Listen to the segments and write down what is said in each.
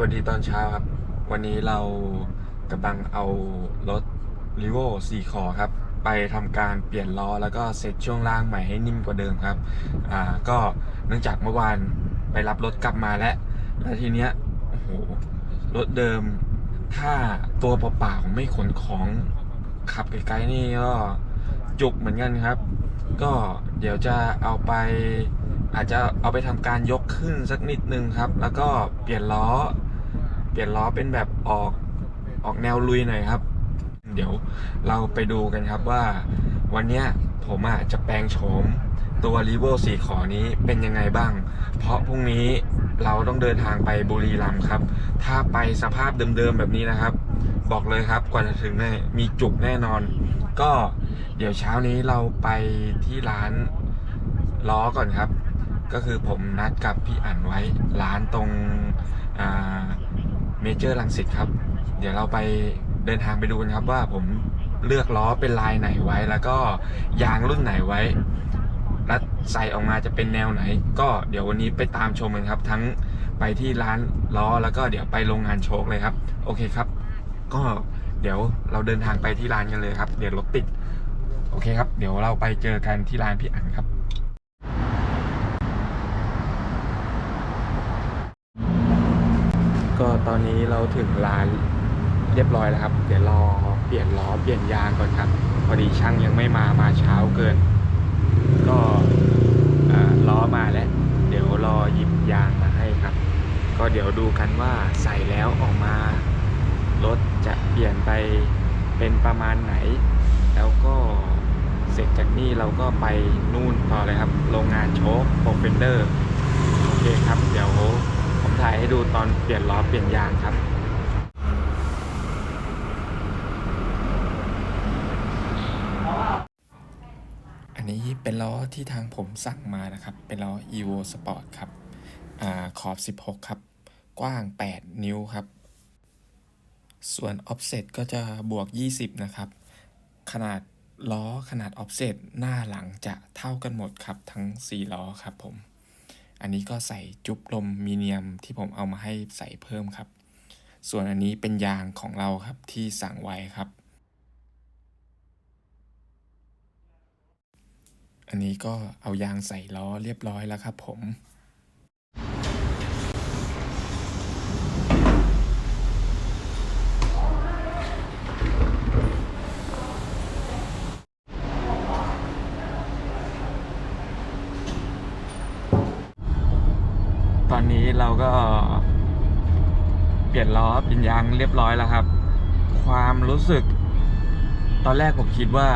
วัสดีตอนเช้าครับ วันนี้เรากำลังเอารถ r ิโว4ขอครับ ไปทำการเปลี่ยนล้อแล้วก็เซ็ตช่วงล่างใหม่ให้นิ่มกว่าเดิมครับอ่าก็เนื่องจากเมื่อวานไปรับรถกลับมาแล้ว แล้วทีเนี้ยโอ้โหรถเดิมถ้าตัวเปล่าๆไม่ขนของขับไกลๆนี่ก็จุกเหมือนกันครับ ก็เดี๋ยวจะเอาไปอาจจะเอาไปทำการยกขึ้นสักนิดนึงครับ แล้วก็เปลี่ยนล้อ เปลี่ยนล้อเป็นแบบออกออกแนวลุยหน่อยครับ เดี๋ยวเราไปดูกันครับว่า วันเนี้ยผมอะจะแปลงโฉมตัว r ีโวสีขอนี้เป็นยังไงบ้าง เพราะพรุ่งนี้เราต้องเดินทางไปบุรีรัมย์ครับ ถ้าไปสภาพเดิมๆแบบนี้นะครับ บอกเลยครับกว่าจะถึงเนี่ยมีจุกแน่นอน ก็เดี๋ยวเช้านี้เราไปที่ร้านล้อก่อนครับ ก็คือผมนัดกับพี่อั๋นไว้ร้านตรงอ่า เมเจอร์ลังสิตครับ เดี๋ยวเราไปเดินทางไปดูกันครับว่าผมเลือกล้อเป็นลายไหนไว้ แล้วก็ยางรุ่นไหนไว้ แล้วใส่ออกมาจะเป็นแนวไหน ก็เดี๋ยววันนี้ไปตามชมกันครับ ทั้งไปที่ร้านล้อแล้วก็เดี๋ยวไปโรงงานโชคเลยครับ โอเคครับ ก็เดี๋ยวเราเดินทางไปที่ร้านกันเลยครับ เดี๋ยวรถติด โอเคครับ เดี๋ยวเราไปเจอกันที่ร้านพี่อั๋นครับ ก็ตอนนี้เราถึงร้านเรียบร้อยแล้วครับ เดี๋ยวรอเปลี่ยนล้อเปลี่ยนยางก่อนครับ พอดีช่างยังไม่มามาเช้าเกิน ก็ล้อมาแล้ว เดี๋ยวรอหยิบยางมาให้ครับ ก็เดี๋ยวดูกันว่าใส่แล้วออกมารถจะเปลี่ยนไปเป็นประมาณไหน แล้วก็เสร็จจากนี่เราก็ไปนู่นต่อเลยครับ โรงงานโชคโปรเฟนเดอร์ โอเคครับ เดี๋ยว ถ่ายให้ดูตอนเปลี่ยนล้อเปลี่ยนยางครับอันนี้เป็นล้อที่ทางผมสั่งมานะครับ เป็นล้อ evo sport ครับอขอบ 16 ครับ กว้าง 8 นิ้วครับ ส่วน offset ก็จะบวก 20 นะครับ ขนาดล้อขนาด offset หน้าหลังจะเท่ากันหมดครับ ทั้ง 4 ล้อครับผม อันนี้ก็ใส่จุ๊บลมมีเนียมที่ผมเอามาให้ใส่เพิ่มครับ ส่วนอันนี้เป็นยางของเราครับที่สั่งไว้ครับ อันนี้ก็เอายางใส่ล้อเรียบร้อยแล้วครับผม เราก็ เปลี่ยนล้อเปลี่ยนยางเรียบร้อยแล้วครับ ความรู้สึก ตอนแรกผมคิดว่า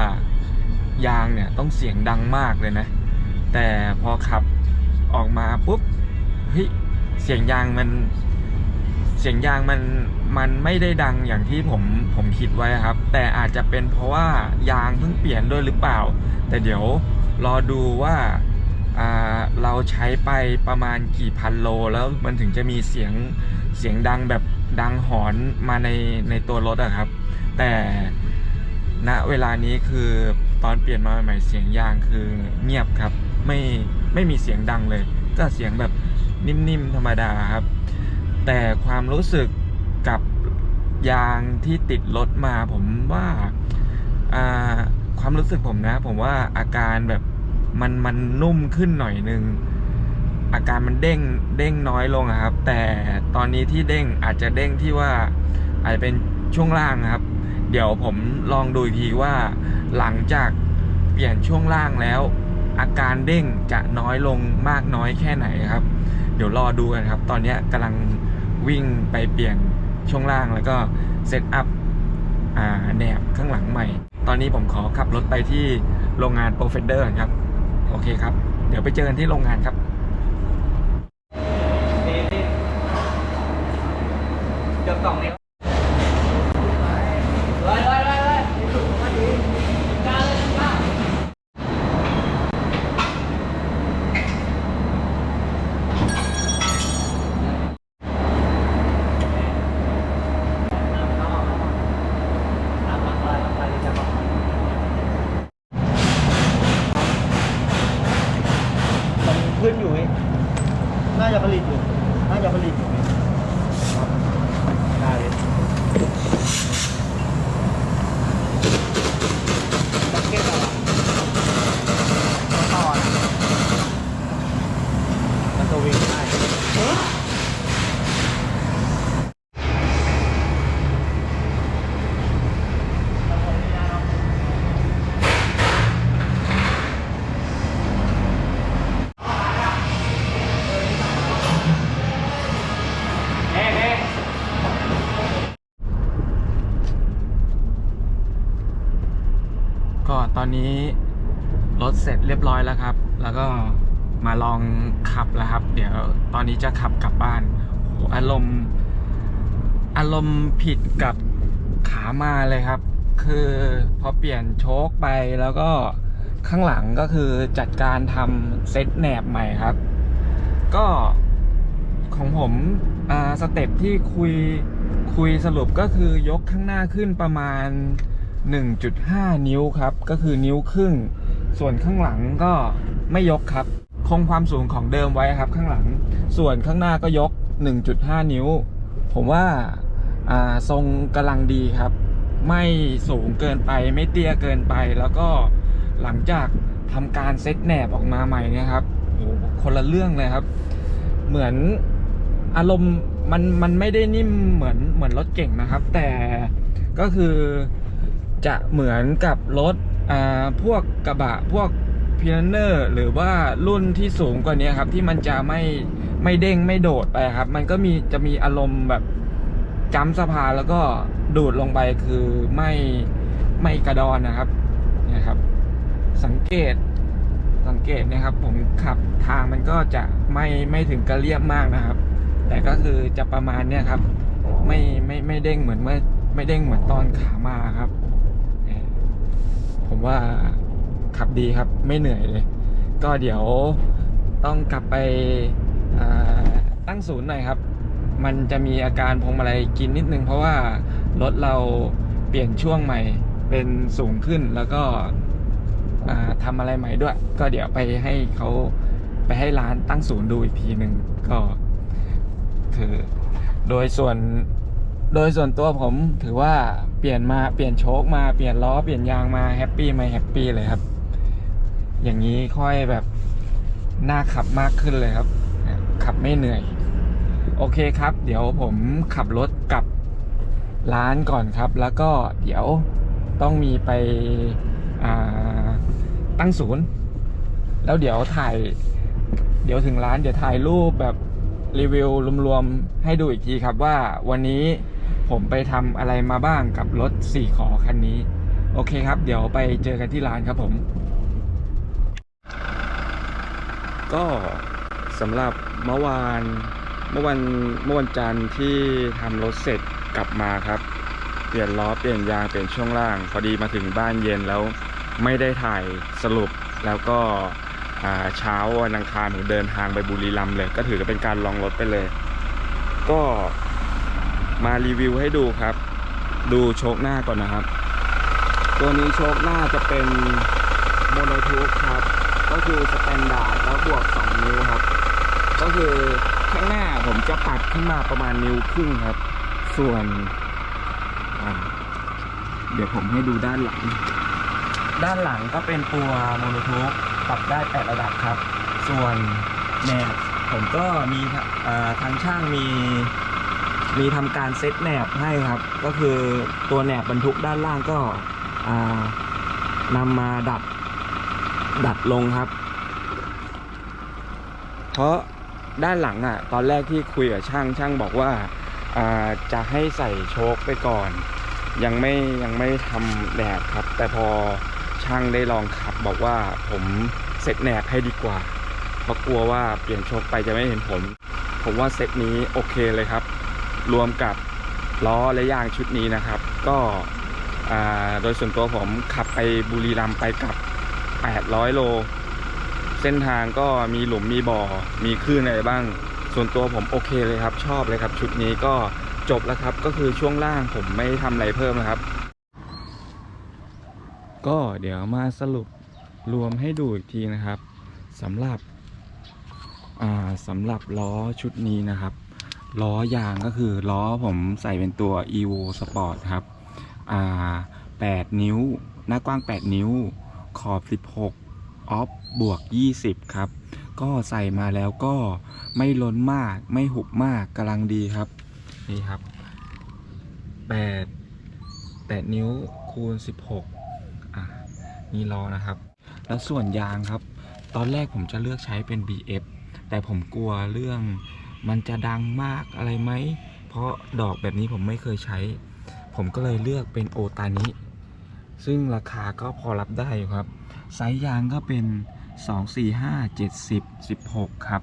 ยางเนี่ยต้องเสียงดังมากเลยนะ แต่พอขับออกมาปุ๊บเฮ้ยเสียงยางมันเสียงยางมันมันไม่ได้ดังอย่างที่ผมผมคิดไว้ครับ แต่อาจจะเป็นเพราะว่ายางเพิ่งเปลี่ยนด้วยหรือเปล่า แต่เดี๋ยวรอดูว่า เราใช้ไปประมาณกี่พันโล แล้วมันถึงจะมีเสียงเสียงดังแบบดังหอนมาในในตัวรถอะครับ แต่ณเวลานี้คือตอนเปลี่ยนมาใหม่เสียงยางคือเงียบครับไม่ไม่มีเสียงดังเลย ก็เสียงแบบนิ่มๆธรรมดาครับ แต่ความรู้สึกกับยางที่ติดรถมาผมว่าความรู้สึกผมนะ ผมว่าอาการแบบ มันมันนุ่มขึ้นหน่อยนึงอาการมันเด้งเด้งน้อยลงครับ แต่ตอนนี้ที่เด้งอาจจะเด้งที่ว่าอาจจะเป็นช่วงล่างครับ เดี๋ยวผมลองดูอีกทีว่า หลังจากเปลี่ยนช่วงล่างแล้ว อาการเด้งจะน้อยลงมากน้อยแค่ไหนครับ เดี๋ยวรอดูกันครับ ตอนนี้กำลังวิ่งไปเปลี่ยนช่วงล่างแล้วก็เซตอัพแหนบข้างหลังใหม่ ตอนนี้ผมขอขับรถไปที่โรงงานโปรเฟนเดอร์ครับ โอเคครับ เดี๋ยวไปเจอกันที่โรงงานครับเกือบสองนิ้วเลยเลยเลยเลยกล้าเลยกล้า มันขึ้นอยู่นี่น่าจะผลิตอยู่ น่าจะผลิตอยู่นี่ ได้บักเก็ตอะไรต่อนะ มันตัววิ่งได้ก็ตอนนี้รถเสร็จเรียบร้อยแล้วครับ แล้วก็ มาลองขับแล้วครับ เดี๋ยวตอนนี้จะขับกลับบ้านโหอารมณ์ อารมณ์ผิดกับขามาเลยครับ คือพอเปลี่ยนโชคไปแล้วก็ข้างหลังก็คือจัดการทำเซตแหนบใหม่ครับ ก็ของผมอ่าสเต็ปที่คุยคุยสรุปก็คือยกข้างหน้าขึ้นประมาณ 1.5 นิ้วครับ ก็คือนิ้วครึ่ง ส่วนข้างหลังก็ไม่ยกครับ คงความสูงของเดิมไว้ครับข้างหลัง ส่วนข้างหน้าก็ยก 1.5 นิ้ว ผมว่าาทรงกำลังดีครับ ไม่สูงเกินไปไม่เตี้ยเกินไป แล้วก็หลังจากทำการเซ็ตแหนบออกมาใหม่นะครับโหคนละเรื่องเลยครับ เหมือนอารมณ์มันมันไม่ได้นิ่มเหมือนเหมือนรถเก่งนะครับ แต่ก็คือจะเหมือนกับรถอ่าพวกกระบะพวก พีนเนอร์หรือว่ารุ่นที่สูงกว่านี้ครับ ที่มันจะไม่ไม่เด้งไม่โดดไปครับ มันก็มีจะมีอารมณ์แบบจ้ำสะพานแล้วก็ดูดลงไปคือไม่ไม่กระดอนนะครับเนี่ยครับ สังเกตสังเกตนะครับ ผมขับทางมันก็จะไม่ไม่ถึงกระเรียบมากนะครับ แต่ก็คือจะประมาณเนี้ยครับ ไม่ไม่ไม่เด้งเหมือนเมื่อไม่เด้งเหมือนตอนขามาครับ ผมว่า ขับดีครับ ไม่เหนื่อยเลย ก็เดี๋ยวต้องกลับไปตั้งศูนย์หน่อยครับ มันจะมีอาการพวงมาลัยกินนิดนึง เพราะว่ารถเราเปลี่ยนช่วงใหม่เป็นสูงขึ้นแล้วก็ทำอะไรใหม่ด้วย ก็เดี๋ยวไปให้เขาไปให้ร้านตั้งศูนย์ดูอีกทีหนึ่งก็คือโดยส่วนโดยส่วนตัวผมถือว่าเปลี่ยนมาเปลี่ยนโชคมาเปลี่ยนล้อเปลี่ยนยางมาแฮปปี้ไหมแฮปปี้เลยครับ อย่างนี้ค่อยแบบน่าขับมากขึ้นเลยครับ ขับไม่เหนื่อย โอเคครับ เดี๋ยวผมขับรถกลับร้านก่อนครับ แล้วก็เดี๋ยวต้องมีไปตั้งศูนย์ แล้วเดี๋ยวถ่าย เดี๋ยวถึงร้านเดี๋ยวถ่ายรูปแบบรีวิวรวมๆให้ดูอีกทีครับว่าวันนี้ผมไปทำอะไรมาบ้างกับรถสี่ขอคันนี้ โอเคครับ เดี๋ยวไปเจอกันที่ร้านครับผม ก็สำหรับเมื่อวานเมื่อวันเมื่อวันจันทร์ที่ทำรถเสร็จกลับมาครับ เปลี่ยนล้อเปลี่ยนยางเปลี่ยนช่วงล่าง พอดีมาถึงบ้านเย็นแล้วไม่ได้ถ่ายสรุปแล้วก็เช้าวันอังคารผมเดินทางไปบุรีรัมย์เลย ก็ถือเป็นการลองรถไปเลย ก็มารีวิวให้ดูครับ ดูโชคหน้าก่อนนะครับ ตัวนี้โชคหน้าจะเป็นโมโนทูบครับ ก็คือสแตนดาร์ด แล้วบวก2นิ้วครับ ก็คือข้างหน้าผมจะปัดขึ้นมาประมาณนิ้วครึ่งครับ ส่วน เดี๋ยวผมให้ดูด้านหลัง ด้านหลังก็เป็นตัวโมโนทูปปรับได้8ระดับครับ ส่วนแหนบผมก็มีทะเอ่อทางช่างมีมีทำการเซตแหนบให้ครับ ก็คือตัวแหนบบรรทุกด้านล่างก็นำมาดัดดัดลงครับ เพราะด้านหลังอะตอนแรกที่คุยกับช่างช่างบอกว่าจะให้ใส่โชคไปก่อน ยังไม่ยังไม่ทำแหนบครับ แต่พอช่างได้ลองขับบอกว่าผมเสร็จแหนบให้ดีกว่า เพราะกลัวว่าเปลี่ยนโชคไปจะไม่เห็นผล ผมว่าเซ็ตนี้โอเคเลยครับ รวมกับล้อและยางชุดนี้นะครับ ก็โดยส่วนตัวผมขับไปบุรีรัมย์ไปกลับ 800 โล เส้นทางก็มีหลุมมีบ่อ มีคลื่นอะไรบ้าง ส่วนตัวผมโอเคเลยครับ ชอบเลยครับ ชุดนี้ก็จบแล้วครับ ก็คือช่วงล่างผมไม่ทำอะไรเพิ่มนะครับ ก็เดี๋ยวมาสรุปรวมให้ดูอีกทีนะครับสำหรับสำหรับล้อชุดนี้นะครับ ล้อยางก็คือล้อผมใส่เป็นตัว evo sport ครับ8นิ้ว หน้ากว้าง 8 นิ้ว ขอบ 16 ออฟบวก 20 ครับ ก็ใส่มาแล้วก็ไม่ล้นมากไม่หุบมากกำลังดีครับ นี่ครับ 8 8 นิ้วคูณ 16 อะ นี่ล้อนะครับ แล้วส่วนยางครับ ตอนแรกผมจะเลือกใช้เป็น BF แต่ผมกลัวเรื่องมันจะดังมากอะไรไหม เพราะดอกแบบนี้ผมไม่เคยใช้ ผมก็เลยเลือกเป็นโอตานิ ซึ่งราคาก็พอรับได้อยู่ครับ ไซส์ยางก็เป็น 2 4 5 70 16 ครับ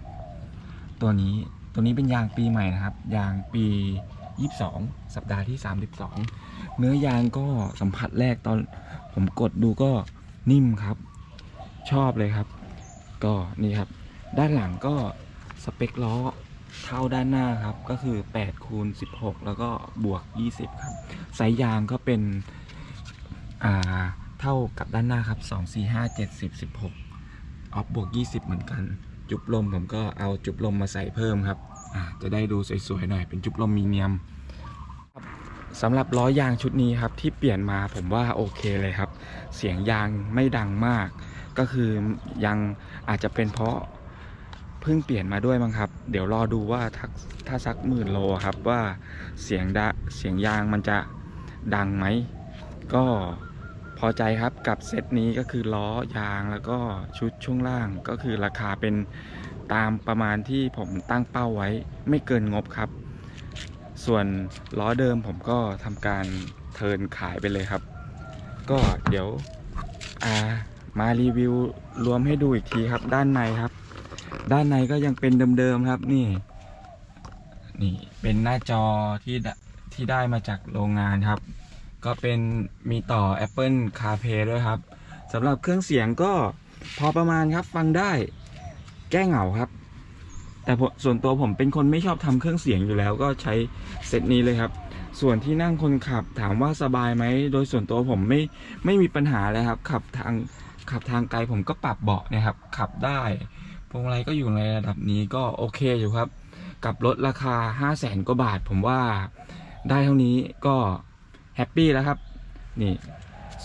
ตัวนี้ตัวนี้เป็นยางปีใหม่นะครับ ยางปี 22 สัปดาห์ที่ 32 เนื้อยางก็สัมผัสแรกตอนผมกดดูก็นิ่มครับ ชอบเลยครับ ก็นี่ครับ ด้านหลังก็สเปคล้อเท่าด้านหน้าครับก็คือ8คูณ16 แล้วก็บวก 20 ครับ สายยางก็เป็น อ่า เท่ากับด้านหน้าครับ 2 4 5 70 16 ออฟบวก 20 เหมือนกัน จุบลมผมก็เอาจุบลมมาใส่เพิ่มครับ จะได้ดูสวยๆหน่อย เป็นจุบลมมีเนียมสำหรับล้อยางชุดนี้ครับที่เปลี่ยนมาผมว่าโอเคเลยครับ เสียงยางไม่ดังมาก ก็คือยังอาจจะเป็นเพราะเพิ่งเปลี่ยนมาด้วยมั้งครับ เดี๋ยวรอดูว่าถ้าถ้าสักหมื่นโลครับว่าเสียงดะเสียงยางมันจะดังไหม ก็ พอใจครับกับเซตนี้ก็คือล้อยางแล้วก็ชุดช่วงล่างก็คือราคาเป็นตามประมาณที่ผมตั้งเป้าไว้ไม่เกินงบครับ ส่วนล้อเดิมผมก็ทำการเทินขายไปเลยครับ ก็เดี๋ยวามารีวิวรวมให้ดูอีกทีครับ ด้านในครับ ด้านในก็ยังเป็นเดิมๆครับนี่ นี่เป็นหน้าจอที่ได้ที่ได้มาจากโรงงานครับ ก็เป็นมีต่อ Apple CarPlay ด้วยครับสำหรับเครื่องเสียงก็พอประมาณครับฟังได้แก้เหงาครับ แต่ส่วนตัวผมเป็นคนไม่ชอบทำเครื่องเสียงอยู่แล้วก็ใช้เซตนี้เลยครับ ส่วนที่นั่งคนขับถามว่าสบายไหมโดยส่วนตัวผมไม่ไม่มีปัญหาเลยครับขับทางขับทางไกลผมก็ปรับเบาะนะครับ ขับได้พวงมาลัยก็อยู่ในระดับนี้ก็โอเคอยู่ครับ กับรถราคา 5 0 0แสนกว่าบาท ผมว่าได้เท่านี้ก็ แฮปปี้แล้วครับ นี่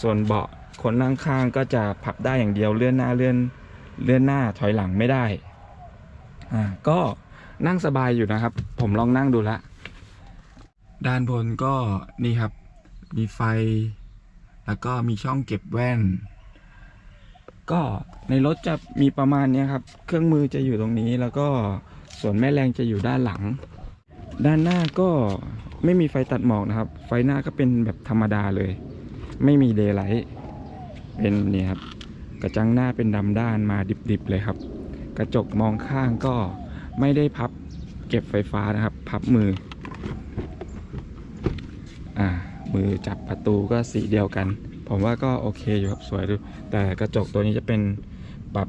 ส่วนเบาะคนนั่งข้างก็จะพับได้อย่างเดียวเลื่อนหน้าเลื่อนเลื่อนหน้าถอยหลังไม่ได้ อ่า ก็นั่งสบายอยู่นะครับ ผมลองนั่งดูล้วด้านบนก็นี่ครับ มีไฟ แล้วก็มีช่องเก็บแว่น ก็ในรถจะมีประมาณนี้ครับ เครื่องมือจะอยู่ตรงนี้แล้วก็ส่วนแม่แรงจะอยู่ด้านหลัง ด้านหน้าก็ไม่มีไฟตัดหมอกนะครับ ไฟหน้าก็เป็นแบบธรรมดาเลย ไม่มีเดย์ไลท์เป็นนี่ครับ กระจังหน้าเป็นดำด้านมาดิบๆเลยครับ กระจกมองข้างก็ไม่ได้พับเก็บไฟฟ้านะครับ พับมือ อ่า มือจับประตูก็สีเดียวกัน ผมว่าก็โอเคอยู่ครับสวยดูแต่กระจกตัวนี้จะเป็นปรับ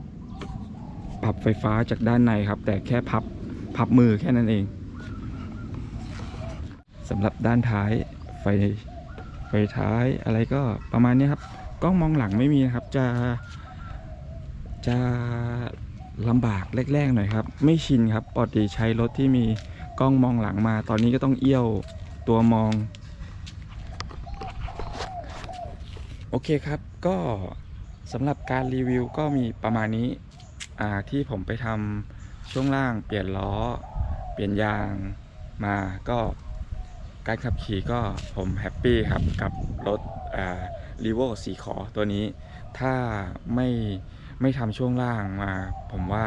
ปรับไฟฟ้าจากด้านในครับ แต่แค่พับพับมือแค่นั้นเอง สำหรับด้านท้ายไฟไฟท้ายอะไรก็ประมาณนี้ครับกล้องมองหลังไม่มีนะครับจะจะลำบากแรกๆหน่อยครับ ไม่ชินครับปกติใช้รถที่มีกล้องมองหลังมา ตอนนี้ก็ต้องเอี้ยวตัวมอง โอเคครับก็สำหรับการรีวิวก็มีประมาณนี้ที่ผมไปทำช่วงล่างเปลี่ยนล้อ เปลี่ยนยางมาก็ การขับขี่ก็ผมแฮปปี้ครับกับรถรีโวสีขอตัวนี้ ถ้าไม่ไม่ทำช่วงล่างมา ผมว่า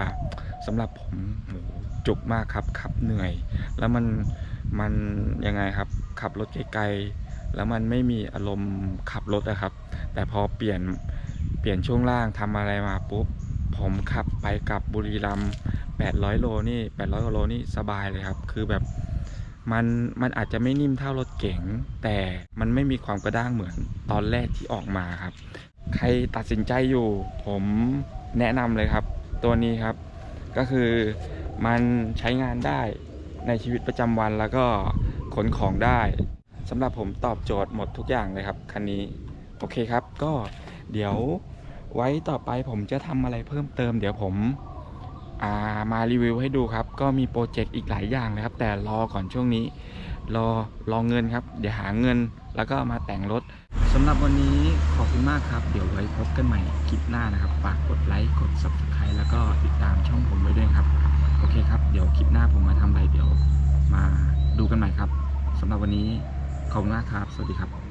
สำหรับผมจุกมากครับขับเหนื่อย แล้วมันมันยังไงครับ ขับรถไกลๆแล้วมันไม่มีอารมณ์ขับรถนะครับ แต่พอเปลี่ยนเปลี่ยนช่วงล่างทำอะไรมาปุ๊บผมขับไปกับบุรีรัมย์800 โลนี่ 800กว่าโลนี่สบายเลยครับ คือแบบ มันมันอาจจะไม่นิ่มเท่ารถเก๋งแต่มันไม่มีความกระด้างเหมือนตอนแรกที่ออกมาครับ ใครตัดสินใจอยู่ ผมแนะนำเลยครับ ตัวนี้ครับ ก็คือมันใช้งานได้ในชีวิตประจำวันแล้วก็ขนของได้สำหรับผมตอบโจทย์หมดทุกอย่างเลยครับคันนี้โอเคครับ ก็เดี๋ยวไว้ต่อไปผมจะทำอะไรเพิ่มเติม เดี๋ยวผมามารีวิวให้ดูครับ ก็มีโปรเจกต์อีกหลายอย่างเลยครับ แต่รอก่อนช่วงนี้ รอรอเงินครับ เดี๋ยวหาเงินแล้วก็มาแต่งรถสำหรับวันนี้ขอบคุณมากครับ เดี๋ยวไว้พบกันใหม่คลิปหน้านะครับ ฝากกดไลค์ กด subscribe แล้วก็ติดตามช่องผมไว้ด้วยครับ โอเคครับ เดี๋ยวคลิปหน้าผมมาทำอะไรเดี๋ยว มาดูกันใหม่ครับสำหรับวันนี้ขอบคุณมากครับ สวัสดีครับ